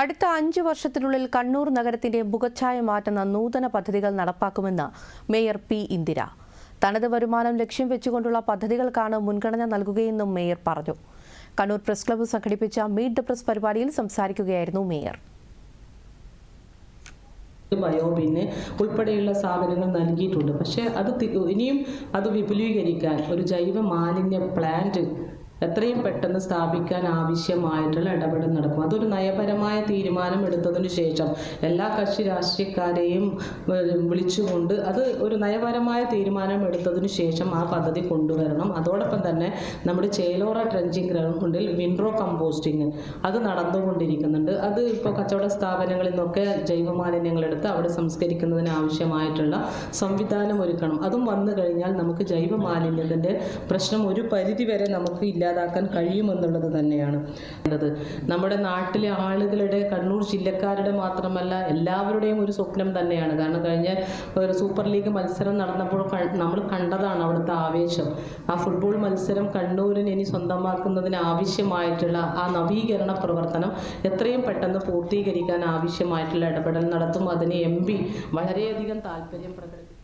അടുത്ത അഞ്ച് വർഷത്തിനുള്ളിൽ കണ്ണൂർ നഗരത്തിന്റെ മുഖച്ഛായ മാറ്റുന്ന നൂതന പദ്ധതികൾ നടപ്പാക്കുമെന്ന് മേയർ പി ഇന്ദിര. തനത് വരുമാനം ലക്ഷ്യം വെച്ചുകൊണ്ടുള്ള പദ്ധതികൾക്കാണ് മുൻഗണന നൽകുകയെന്നും മേയർ പറഞ്ഞു. കണ്ണൂർ പ്രസ് ക്ലബ്ബ് സംഘടിപ്പിച്ച മീറ്റ് ദ പ്രസ് പരിപാടിയിൽ സംസാരിക്കുകയായിരുന്നു മേയർ. ബയോബിന് ഉൾപ്പെടെയുള്ള സാധനങ്ങൾ നൽകിയിട്ടുണ്ട്. പക്ഷേ അത് ഇനിയും അത് വിപുലീകരിക്കാൻ ഒരു ജൈവ മാലിന്യ പ്ലാന്റ് എത്രയും പെട്ടെന്ന് സ്ഥാപിക്കാൻ ആവശ്യമായിട്ടുള്ള ഇടപെടൽ നടക്കും. അതൊരു നയപരമായ തീരുമാനം എടുത്തതിന് ശേഷം എല്ലാ കക്ഷി രാഷ്ട്രീയക്കാരെയും വിളിച്ചുകൊണ്ട് അത് ഒരു നയപരമായ തീരുമാനം എടുത്തതിന് ശേഷം ആ പദ്ധതി കൊണ്ടുവരണം. അതോടൊപ്പം തന്നെ നമ്മുടെ ചേലോറ ട്രെഞ്ചിങ് ഗ്രൗണ്ടിൽ വിൻഡ്രോ കമ്പോസ്റ്റിങ് അത് നടന്നുകൊണ്ടിരിക്കുന്നുണ്ട്. അത് ഇപ്പോൾ കച്ചവട സ്ഥാപനങ്ങളിൽ നിന്നൊക്കെ ജൈവമാലിന്യങ്ങൾ എടുത്ത് അവിടെ സംസ്കരിക്കുന്നതിന് ആവശ്യമായിട്ടുള്ള സംവിധാനം ഒരുക്കണം. അതും വന്നു കഴിഞ്ഞാൽ നമുക്ക് ജൈവമാലിന്യത്തിന്റെ പ്രശ്നം ഒരു പരിധി വരെ നമുക്ക് ഇല്ലാതാക്കാൻ കഴിയുമെന്നുള്ളത് തന്നെയാണ്. നമ്മുടെ നാട്ടിലെ ആളുകളുടെ കണ്ണൂർ ജില്ലക്കാരുടെ മാത്രമല്ല എല്ലാവരുടെയും ഒരു സ്വപ്നം തന്നെയാണ്. കാരണം കഴിഞ്ഞ ഒരു സൂപ്പർ ലീഗ് മത്സരം നടന്നപ്പോൾ നമ്മൾ കണ്ടതാണ് അവിടുത്തെ ആവേശം. ആ ഫുട്ബോൾ മത്സരം കണ്ണൂരിന് ഇനി സ്വന്തമാക്കുന്നതിന് ആവശ്യമായിട്ടുള്ള ആ നവീകരണ പ്രവർത്തനം എത്രയും പെട്ടെന്ന് പൂർത്തീകരിക്കാൻ ആവശ്യമായിട്ടുള്ള ഇടപെടൽ നടത്തും. അതിന് എം പി വളരെയധികം താല്പര്യം പ്രകടിപ്പിച്ചു.